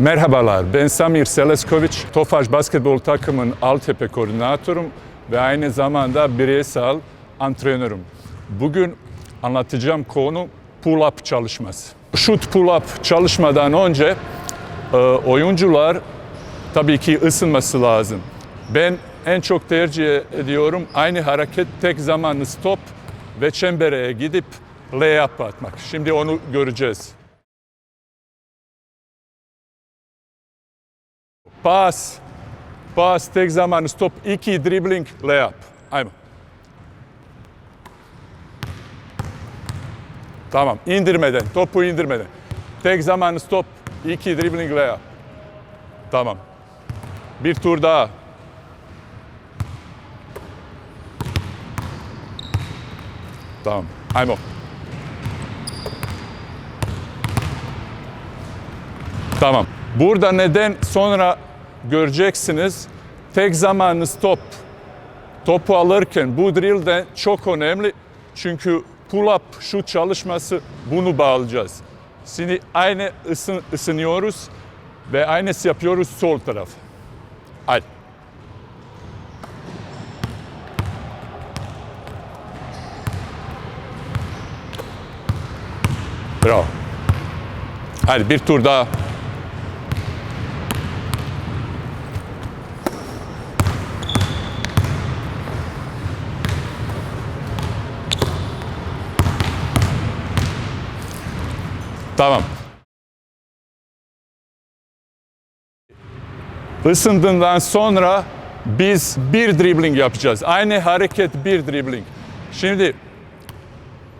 Merhabalar, ben Samir Seleskoviç, Tofaş basketbol takımın Altepe koordinatörüm ve aynı zamanda bireysel antrenörüm. Bugün anlatacağım konu pull-up çalışması. Şut pull-up çalışmadan önce e, oyuncular tabii ki ısınması lazım. Ben en çok tercih ediyorum aynı hareket tek zamanlı stop ve çembere gidip layup atmak. Şimdi onu göreceğiz. Pas, pas, tek zamanlı stop, iki dribbling, layup. Aynen. Tamam, indirmeden, topu indirmeden. Tek zamanlı stop, iki dribbling, layup. Tamam. Bir tur daha. Tamam. Aymo. Tamam. Burada neden sonra göreceksiniz tek zamanlı stop topu alırken bu drill de çok önemli. Çünkü pull-up şut çalışması bunu bağlayacağız. Şimdi aynı ısın, ısınıyoruz ve aynısı yapıyoruz sol taraf. Hadi. Bravo. Hadi bir tur daha. Tamam. Isındığından sonra biz bir dribbling yapacağız. Aynı hareket bir dribbling. Şimdi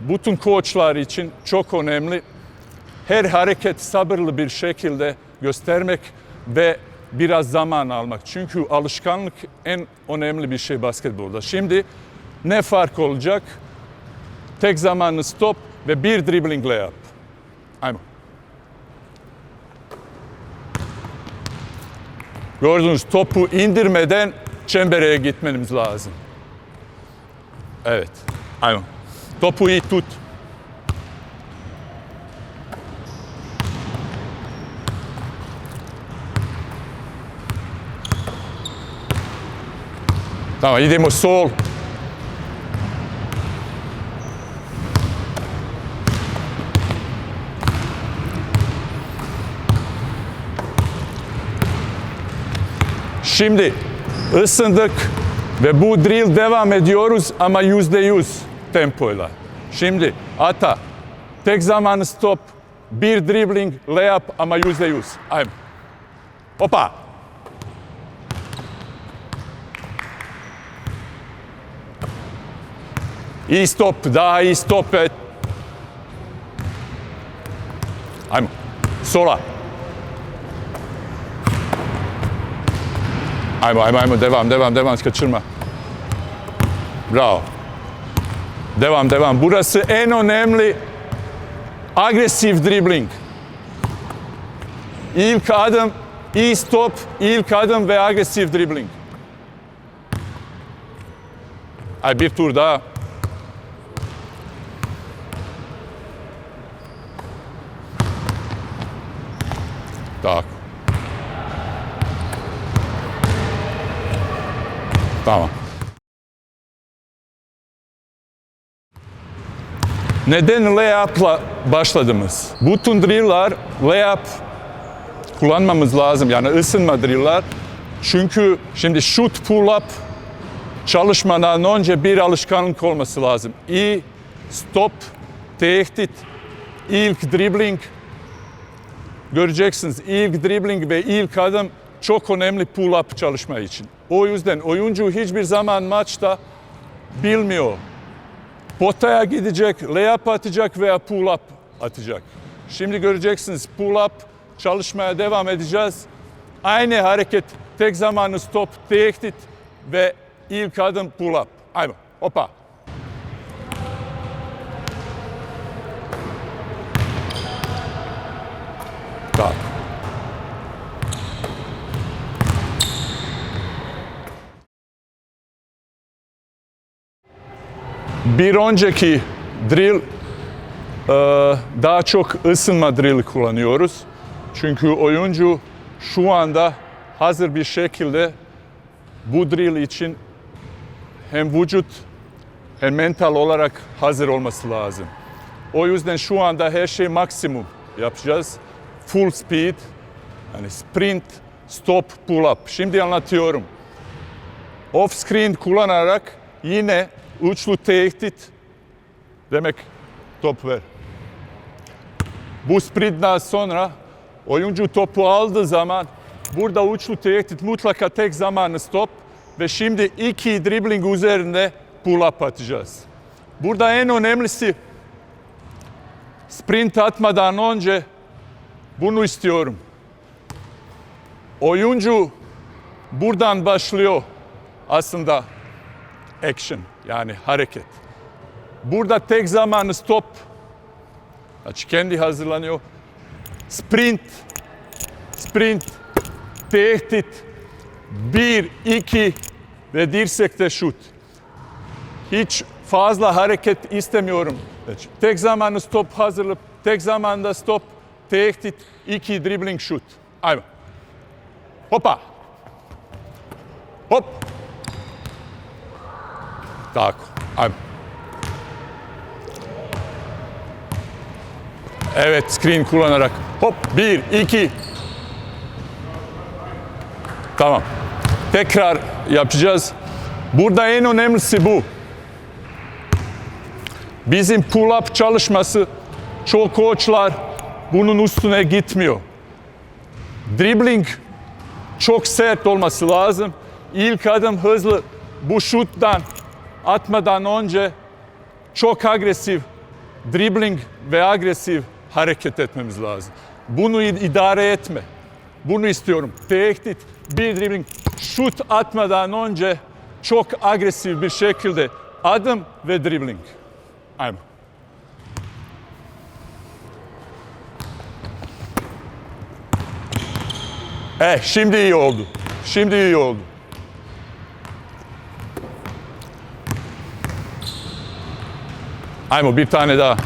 bütün koçlar için çok önemli her hareket sabırlı bir şekilde göstermek ve biraz zaman almak. Çünkü alışkanlık en önemli bir şey basketbolda. Şimdi ne fark olacak? Tek zamanlı stop ve bir dribbling layup. Aynen. Gördünüz topu indirmeden çembere gitmemiz lazım. Evet. Aynen. Topu iyi tut. Tamam idemo sol. Şimdi ısındık ve bu drill devam ediyoruz ama yüzde yüz tempoyla. Şimdi ata tek zamanlı stop bir dribbling layup ama yüzde yüz. Aynen. Hopa. İyi stop, daha iyi stop et. Aynen. Sola. Aynen, aynen, aynen. Devam, devam, devam. Kaçırma. Bravo. Devam, devam. Burası en önemli agresif dribbling. İlk adım, iyi stop, ilk adım ve agresif dribbling. Ay bir tur daha. Tak. Tamam. Neden layup'la başladığımız? Bütün drill'lar layup kullanmamız lazım. Yani ısınma drill'lar. Çünkü şimdi shoot pull up çalışmadan önce bir alışkanlık olması lazım. İyi stop, tehdit, ilk dribbling, göreceksiniz ilk dribbling ve ilk adım çok önemli pull-up çalışma için. O yüzden oyuncu hiçbir zaman maçta bilmiyor. Potaya gidecek, layup atacak veya pull-up atacak. Şimdi göreceksiniz pull-up çalışmaya devam edeceğiz. Aynı hareket tek zamanlı stop, tehdit ve ilk adım pull-up. Aynen. Hoppa. Tak. Bir önceki drill e, daha çok ısınma drill kullanıyoruz. Çünkü oyuncu şu anda hazır bir şekilde bu drill için hem vücut hem mental olarak hazır olması lazım. O yüzden şu anda her şey maksimum yapacağız. Full speed, yani sprint, stop, pull up. Şimdi anlatıyorum. Off screen kullanarak yine uçlu tehdit demek top ver. Bu sprintten sonra oyuncu topu aldığı zaman burada uçlu tehdit mutlaka tek zamanı stop ve şimdi iki dribbling üzerinde pull up atacağız. Burada en önemlisi sprint atmadan önce bunu istiyorum. Oyuncu buradan başlıyor aslında action yani hareket. Burada tek zamanı stop. Znači kendi hazırlanıyor. Sprint, sprint, tehdit, bir, iki ve dirsekte şut. Hiç fazla hareket istemiyorum. Znači, tek zamanı stop hazırlık, tek zamanda stop, tehdit, iki dribbling şut. Ajmo. Hopa. Hop. Tako, ajmo. Evet, screen kullanarak. Hop, bir, iki. Tamam. Tekrar yapacağız. Burada en önemlisi bu. Bizim pull-up çalışması çok koçlar bunun üstüne gitmiyor. Dribbling çok sert olması lazım. İlk adım hızlı. Bu şuttan atmadan önce çok agresif dribbling ve agresif hareket etmemiz lazım. Bunu idare etme. Bunu istiyorum. Tehdit, bir dribbling, şut atmadan önce çok agresif bir şekilde adım ve dribbling. Aynen. Eh, şimdi iyi oldu. Şimdi iyi oldu. Aymo bir tane daha.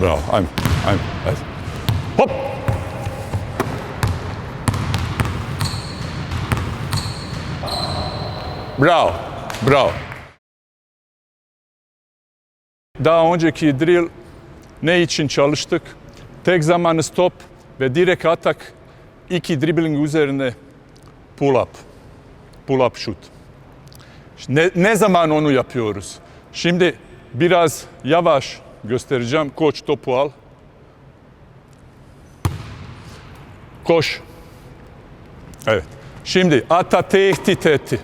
Bravo. Aymo. Aymo. Hadi. Hop. Bravo. Bravo. Daha önceki drill ne için çalıştık? Tek zamanı stop ve direkt atak iki dribbling üzerine pull up. Pull up shoot. Ne, ne zaman onu yapıyoruz? Şimdi biraz yavaş göstereceğim. Koç topu al. Koş. Evet. Şimdi ata tehdit etti.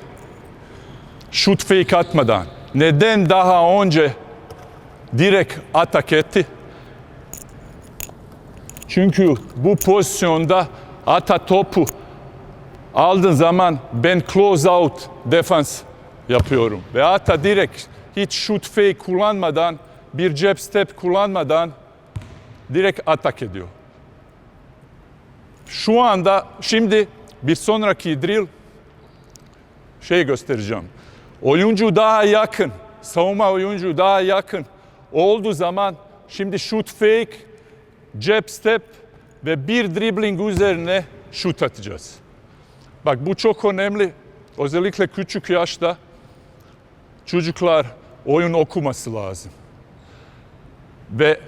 Shoot fake atmadan. Neden daha önce direkt atak etti? Çünkü bu pozisyonda ata topu aldığın zaman ben close out defans yapıyorum. Ve ata direkt hiç shoot fake kullanmadan, bir jab step kullanmadan direkt atak ediyor. Şu anda şimdi bir sonraki drill şey göstereceğim. Oyuncu daha yakın, savunma oyuncu daha yakın olduğu zaman şimdi shoot fake, jab step ve bir dribbling üzerine şut atacağız. Bak bu çok önemli. Özellikle küçük yaşta çocuklar oyun okuması lazım. Ve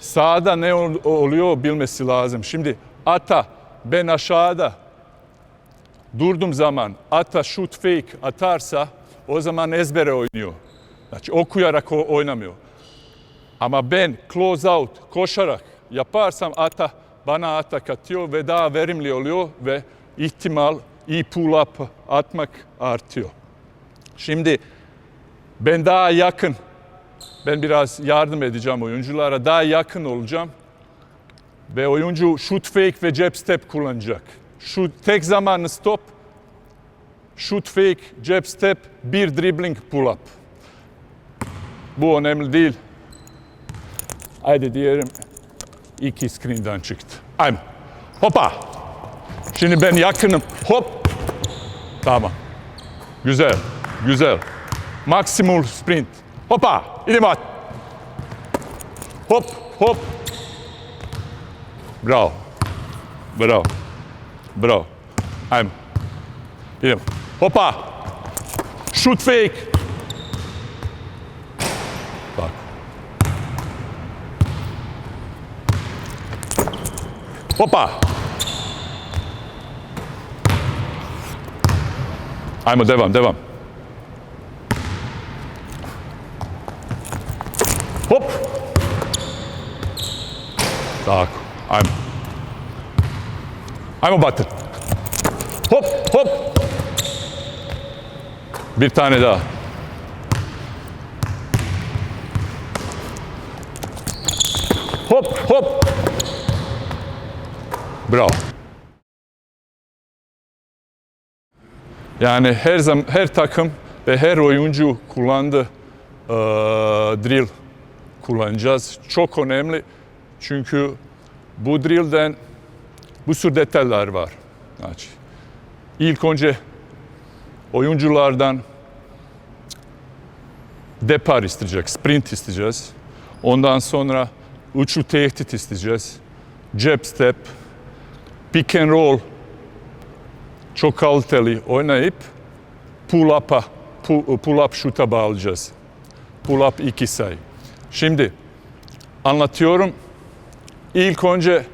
sahada ne oluyor bilmesi lazım. Şimdi ata ben aşağıda durduğum zaman ata shoot fake atarsa o zaman ezbere oynuyor. Yani okuyarak oynamıyor. Ama ben close out koşarak yaparsam ata bana atak atıyor ve daha verimli oluyor ve ihtimal iyi pull up atmak artıyor. Şimdi ben daha yakın, ben biraz yardım edeceğim oyunculara, daha yakın olacağım. Ve oyuncu shoot fake ve jab step kullanacak. Shoot tek zamanlı stop, shoot fake, jab step, bir dribbling pull up. Bu önemli değil. Haydi diyelim iki screen'den çıktı. Aynen. Hopa. Şimdi ben yakınım. Hop. Tamam. Güzel. Güzel. Maksimum sprint. Hopa, idemo at. Hop, hop. Bravo. Bravo. Bravo. Ajmo. Idemo. Hopa. Shoot fake. Hopa. Ajmo, devam, devam. Hop. Tako, ajmo. Ajmo batır. Hop, hop. Bir tane daha. Hop, hop. Bravo. Yani her zaman her takım ve her oyuncu kullandı eee, drill kullanacağız. Çok önemli çünkü bu drill'den bu tür detaylar var. Yani ilk önce oyunculardan depar isteyecek, sprint isteyeceğiz. Ondan sonra uçlu tehdit isteyeceğiz. Jab step, pick and roll çok kaliteli oynayıp pull up'a, pull, up shoot'a bağlayacağız. Pull up iki sayı. Şimdi anlatıyorum. İlk önce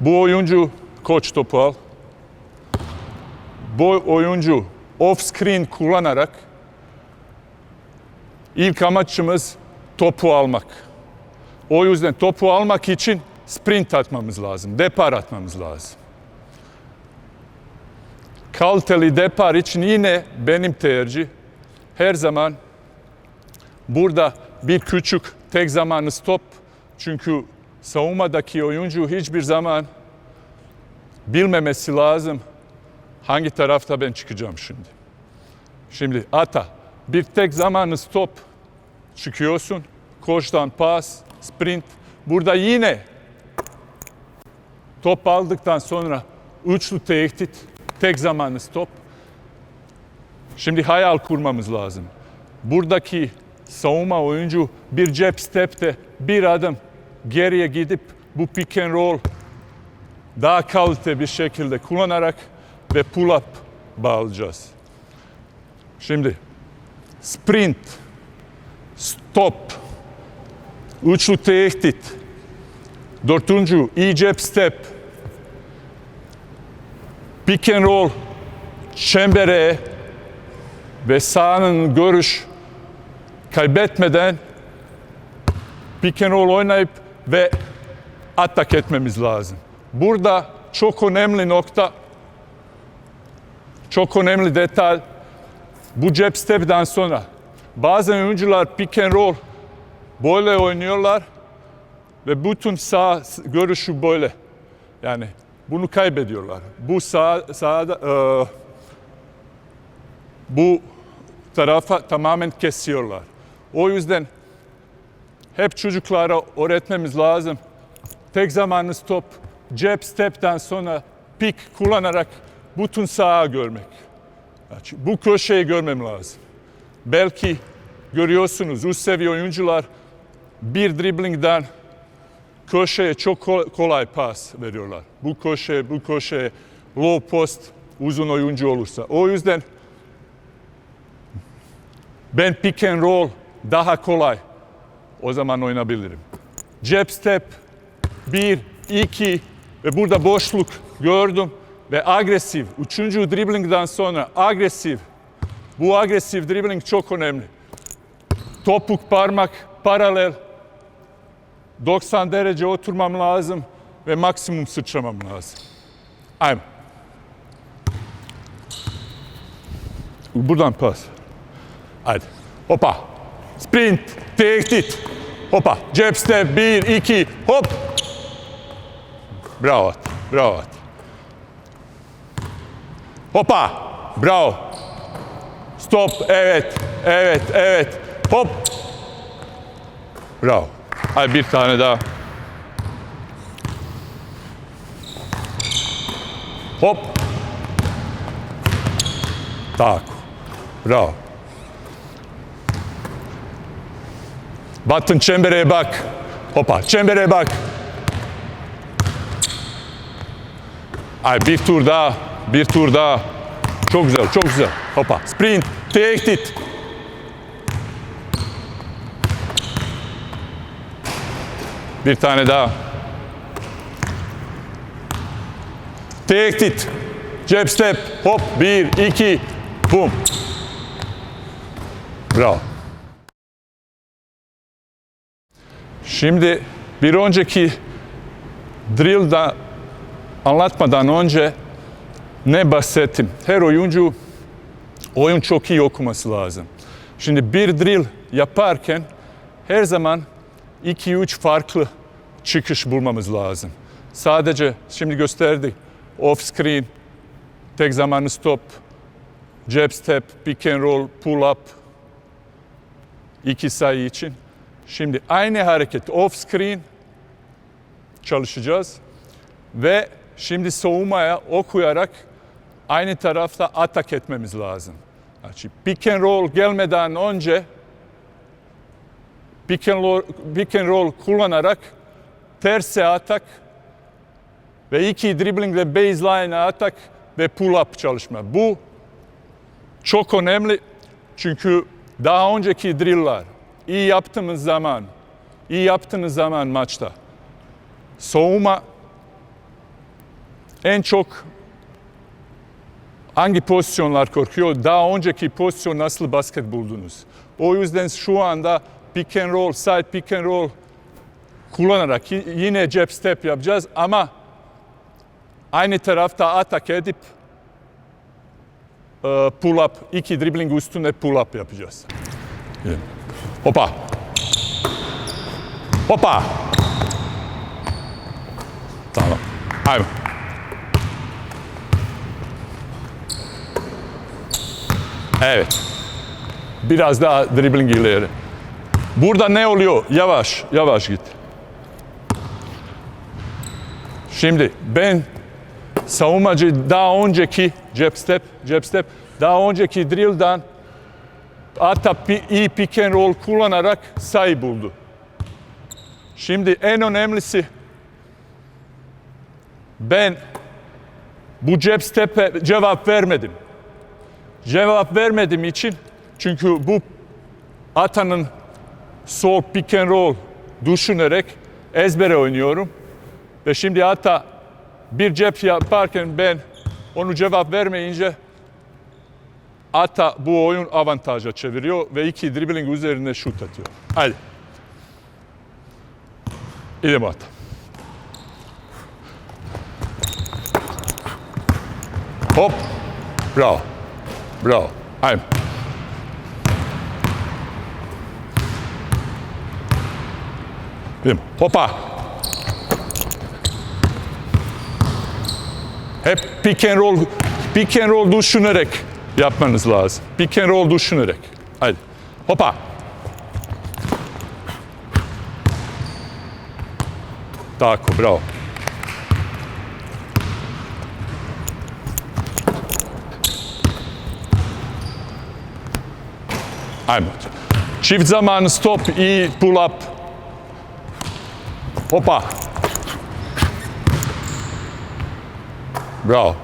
bu oyuncu koç topu al. Bu oyuncu off screen kullanarak ilk amaçımız topu almak. O yüzden topu almak için sprint atmamız lazım, depar atmamız lazım. Kaliteli depar için yine benim tercih her zaman burada bir küçük tek zamanlı stop. Çünkü savunmadaki oyuncu hiçbir zaman bilmemesi lazım hangi tarafta ben çıkacağım şimdi. Şimdi ata bir tek zamanlı stop çıkıyorsun. Koştan pas, sprint. Burada yine top aldıktan sonra üçlü tehdit, tek zamanlı stop. Şimdi hayal kurmamız lazım. Buradaki savunma oyuncu bir cep stepte bir adım geriye gidip bu pick and roll daha kalite bir şekilde kullanarak ve pull up bağlayacağız. Şimdi sprint, stop, üçlü tehdit, dördüncü iyi cep step, pick and roll, çembere ve sahanın görüş kaybetmeden pick and roll oynayıp ve atak etmemiz lazım. Burada çok önemli nokta, çok önemli detay. Bu cep step'den sonra bazen oyuncular pick and roll böyle oynuyorlar ve bütün sağ görüşü böyle. Yani bunu kaybediyorlar. Bu sağ sağda e, bu tarafa tamamen kesiyorlar. O yüzden hep çocuklara öğretmemiz lazım. Tek zamanlı stop, jab step'ten sonra pick kullanarak bütün sağa görmek. Bu köşeyi görmem lazım. Belki görüyorsunuz üst seviye oyuncular bir driblingden köşeye çok kol- kolay pas veriyorlar. Bu köşe, bu köşe, low post uzun oyuncu olursa. O yüzden ben pick and roll daha kolay o zaman oynayabilirim. Jab step, bir, iki ve burada boşluk gördüm ve agresif. Üçüncü driblingden sonra agresif. Bu agresif dribbling çok önemli. Topuk parmak paralel. 90 derece oturmam lazım ve maksimum sıçramam lazım. Aynen. Buradan pas. Hadi. Hopa. Sprint. Tehdit. Hopa. Jab step. Bir, iki. Hop. Bravo at. Bravo at. Hopa. Bravo. Stop. Evet. Evet. Evet. Hop. Bravo. Hadi bir tane daha. Hop. Tako. Bravo. Battın çembere bak. Hopa çembere bak. Ay bir tur daha. Bir tur daha. Çok güzel, çok güzel. Hopa. Sprint. Tehdit. Bir tane daha. Tehdit. Jab step. Hop. Bir, iki. Bum. Bravo. Şimdi bir önceki drill'da anlatmadan önce ne bahsettim? Her oyuncu oyun çok iyi okuması lazım. Şimdi bir drill yaparken her zaman 2-3 farklı çıkış bulmamız lazım. Sadece şimdi gösterdik. Off screen, tek zamanlı stop, jab step, pick and roll, pull up. iki sayı için. Şimdi aynı hareket off screen çalışacağız. Ve şimdi savunmaya okuyarak aynı tarafta atak etmemiz lazım. Şimdi pick and roll gelmeden önce pick and roll, pick and roll kullanarak terse atak ve iki driblingle baseline atak ve pull up çalışma. Bu çok önemli çünkü daha önceki drill'lar iyi yaptığımız zaman, iyi yaptığınız zaman maçta soğuma en çok hangi pozisyonlar korkuyor? Daha önceki pozisyon nasıl basket buldunuz? O yüzden şu anda pick and roll, side pick and roll kullanarak yine jab step yapacağız ama aynı tarafta atak edip e, pull up, iki dribbling üstüne pull up yapacağız. Hopa. Hopa. Tamam. Hayır. Evet. Biraz daha dribbling ileri. Burada ne oluyor? Yavaş, yavaş git. Şimdi ben savunmacı daha önceki jab step, jab step, daha önceki drill'dan pi- iyi pick and roll kullanarak sayı buldu. Şimdi en önemlisi ben bu jab step'e cevap vermedim. Cevap vermedim için çünkü bu Ata'nın sol pick and roll düşünerek ezbere oynuyorum. Ve şimdi Ata bir cep yaparken ben onu cevap vermeyince Ata bu oyun avantaja çeviriyor ve iki dribbling üzerine şut atıyor. Hadi. İlim Ata. Hop. Bravo. Bravo. Değil mi? Hopa. Hep pick and roll, pick and roll düşünerek yapmanız lazım. Pick and roll düşünerek. Hadi. Hopa. Tako, bravo. Ajmo. Çift zamanı stop i pull up. Hopa. Bravo.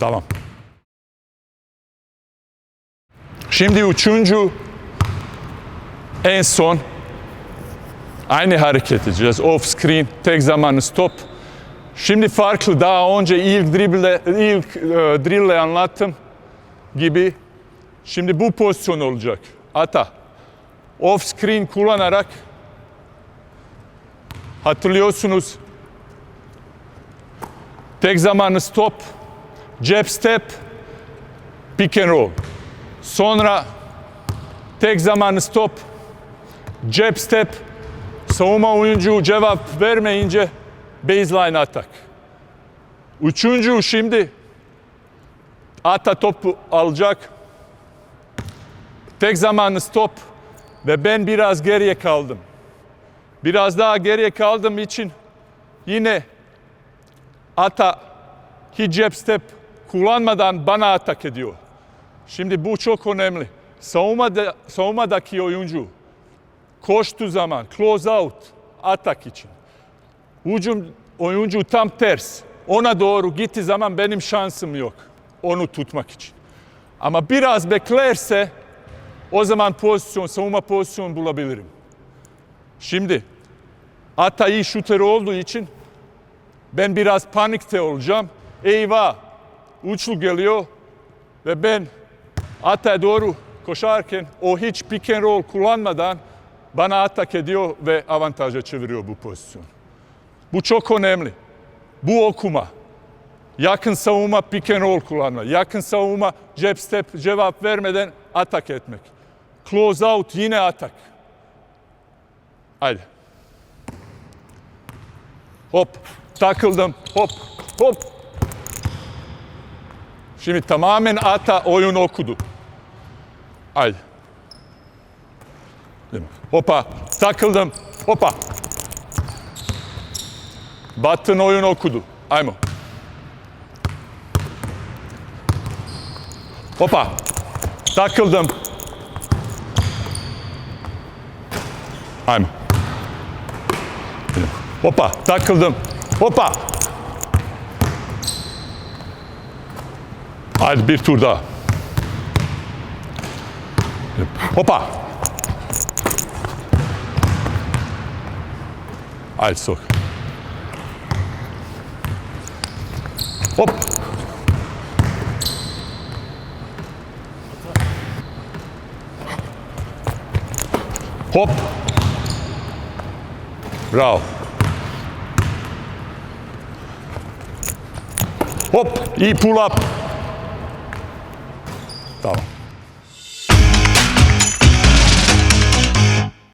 Tamam. Şimdi üçüncü en son aynı hareket edeceğiz. Off screen, tek zamanı stop. Şimdi farklı daha önce ilk dribble, ilk e, drille anlattım gibi. Şimdi bu pozisyon olacak. Ata. Off screen kullanarak hatırlıyorsunuz. Tek zamanı stop, jab step, pick and roll. Sonra tek zamanı stop, jab step, savunma oyuncu cevap vermeyince baseline atak. Üçüncü şimdi ata topu alacak. Tek zamanlı stop ve ben biraz geriye kaldım. Biraz daha geriye kaldığım için yine ata hiç jab step kullanmadan bana atak ediyor. Şimdi bu çok önemli. Savunmada, savunmadaki oyuncu koştuğu zaman close out atak için. Hücum oyuncu tam ters. Ona doğru gittiği zaman benim şansım yok. Onu tutmak için. Ama biraz beklerse o zaman pozisyon, savunma pozisyon bulabilirim. Şimdi Ata iyi şutör olduğu için ben biraz panikte olacağım. Eyvah uçlu geliyor ve ben Ata'ya doğru koşarken o hiç pick and roll kullanmadan bana atak ediyor ve avantaja çeviriyor bu pozisyon. Bu çok önemli. Bu okuma. Yakın savunma pick and roll kullanma. Yakın savunma jab step cevap vermeden atak etmek. Close out yine atak. Haydi. Hop. Takıldım. Hop. Hop. Şimdi tamamen ata oyun okudu. Haydi. Hopa. Takıldım. Hopa. Battın oyun okudu. Aymo. Hopa. Takıldım. Aymo. Hopa. Takıldım. Hopa. Haydi bir tur daha. Hopa. Haydi sok. Hop. Hop. Bravo. Hop. iyi pull up. Tamam.